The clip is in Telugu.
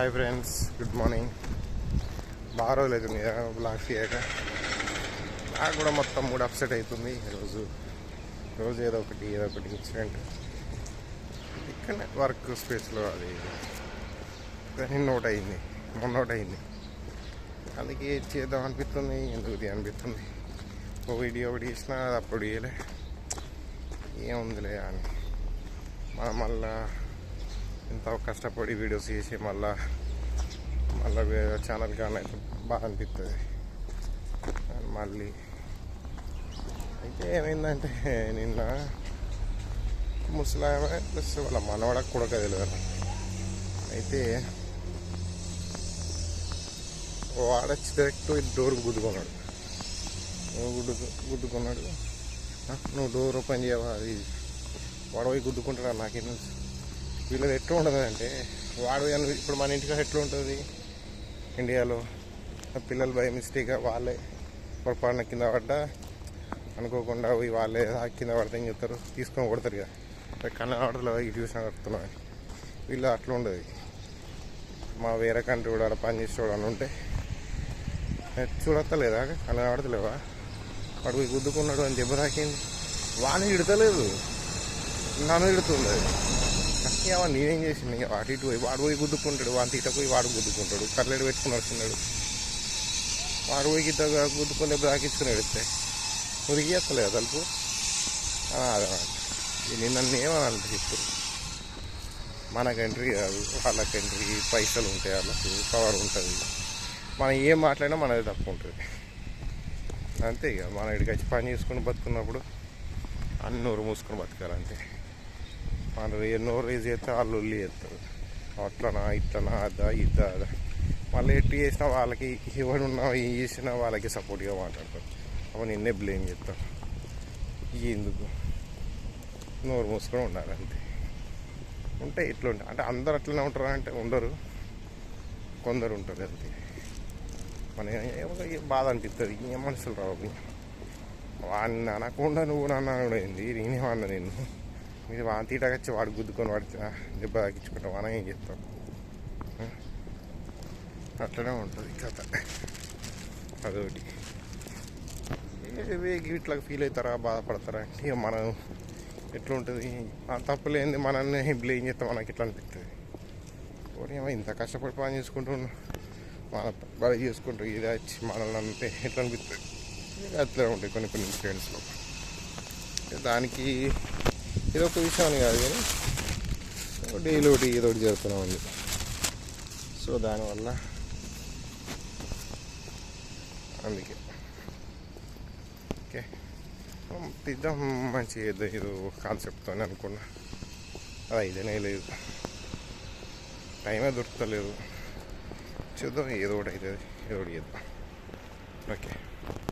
హాయ్ ఫ్రెండ్స్ గుడ్ మార్నింగ్ బాగా రోజులు అవుతుంది కదా బ్లాక్ చేయక నాకు కూడా మొత్తం మూడు అప్సెట్ అవుతుంది రోజు. రోజు ఏదో ఒకటి ఏదో ఒకటి ఇన్సిడెంట్ ఇక్కడనే వర్క్ స్పేస్లో అది కానీ నోట్ అయింది మొన్న నోట్ అయింది అందుకే చేద్దాం అనిపిస్తుంది ఎందుకు అనిపిస్తుంది. ఓ వీడియో ఒకటి తీసినా అది అప్పుడు ఇయ్యలే ఏముందిలే అని. మళ్ళీ ఇంత కష్టపడి వీడియోస్ చేసి మళ్ళా మళ్ళీ వేరే ఛానల్ కానీ బాగా అనిపిస్తుంది మళ్ళీ అయితే ఏమైందంటే నిన్న ముసలామె ప్లస్ వాళ్ళ మనవడ కూడా తెలియదు. అయితే వాడొచ్చి డైరెక్ట్ డోర్ గుద్దుకున్నాడు. నువ్వు గుడ్డు గుద్దుకున్నాడు. నువ్వు డోర్ ఓపెన్ చేయవా? అది వాడపోయి గుద్దుకుంటాడా? నాకేం తెలుసు. వీళ్ళది ఎట్లా ఉండదు అంటే వాడు ఇప్పుడు మన ఇంటికి ఎట్లా ఉంటుంది ఇండియాలో పిల్లలు బై మిస్టేక్గా వాళ్ళే పొరపాటున కింద పడ్డా అనుకోకుండా పోయి వాళ్ళే కింద పడితే ఏం చెప్తారు తీసుకొని కొడతారు ఇక. కన్న ఆడతలో ఈ ట్యూషన్ కడుతున్నాను వీళ్ళు అట్లా ఉండదు. మా వేరే కంట్రీ కూడా ఆడ పని చేసేవాడు అని ఉంటే చూడత్తలేదా? కన్న ఆడతలేవా? వాడు పోయి గుద్దుకున్నాడు అని దెబ్బ తాకింది. వాడిని ఇడతలేదు నన్ను ఇడుతుంది ఏమో నేనేం చేసింది ఇక అటు ఇటు పోయి వాడు పోయి గుద్దుకుంటాడు. వాడి తిట్ట పోయి వాడు గుద్దుకుంటాడు. కర్లేడు పెట్టుకుని వస్తున్నాడు. వాడు పోయి గిట్ట గుద్దుకొని దెబ్బ తాకించుకుని ఎడితే ఉరిగేస్తలేదు తలుపు? అదన్నమాట నేను నన్ను ఏమనాలంటే ఇప్పుడు మనకు ఎంట్రీ కాదు వాళ్ళకి ఎంట్రీ పైసలు ఉంటాయి వాళ్ళకు పవర్ ఉంటుంది. మనం ఏం మాట్లాడినా మనది తప్పు ఉంటుంది. అంతే ఇక మన ఇక్కడికి వచ్చి పని చేసుకుని బతుకున్నప్పుడు అన్ని నోరు మూసుకొని బతకాలంతే. వాళ్ళు ఎన్నో రేజ్ చేస్తే వాళ్ళు ఉల్లి చేస్తారు అట్లనా ఇట్లనా అదా ఇద్దా అదా. మళ్ళీ ఎట్టి చేసినా వాళ్ళకి ఎవడు ఉన్నా ఏం చేసినా వాళ్ళకి సపోర్ట్గా మాట్లాడతారు. అప్పుడు నిన్నే బ్లేమ్ చేస్తారు ఎందుకు? నోరు మూసుకొని ఉండాలి అంతే. ఉంటే ఇట్లా ఉంటాయి అంటే అందరు అట్లనే ఉంటారా అంటే ఉండరు. కొందరు ఉంటారు అంతే. మన ఏమో బాధ అనిపిస్తుంది ఏం మనుషులు రావు. వాడిని అనకుండా నువ్వు నన్ను అనడైంది నేనేమన్నా నేను మీరు వాని తీటకొచ్చి వాడు గుద్దుకొని వాడి దెబ్బ తాకించుకుంటాం మనం ఏం చెప్తాం అట్లనే ఉంటుంది కథ. అదొకటి. ఇట్లా ఫీల్ అవుతారా బాధపడతారా? ఇక మనం ఎట్లుంటుంది? తప్పులేంది మనల్ని బ్లేమ్ చేస్తే మనకి ఎట్లా అనిపిస్తుంది ఏమో ఇంత కష్టపడి పని చేసుకుంటున్నాం మన బాగా చేసుకుంటూ ఇది వచ్చి మనల్ని అంటే ఎట్లా అనిపిస్తుంది అట్లా ఉంటాయి కొన్ని కొన్ని ఇన్సిడెంట్స్లో దానికి ఇది ఒక విషయం అని కాదు కానీ డైలీ ఒకటి ఏదో ఒకటి జరుగుతూనే ఉంది సో దానివల్ల అందుకే. ఓకే. తీద్దాం మంచి ఏదో ఏదో కాన్సెప్ట్తో అనుకున్నా. అది అయితేనే లేదు. టైమే దొరుకుతలేదు చూద్దాం ఏదో ఒకటి అవుతుంది. ఏదో ఒకటి చేద్దాం. ఓకే.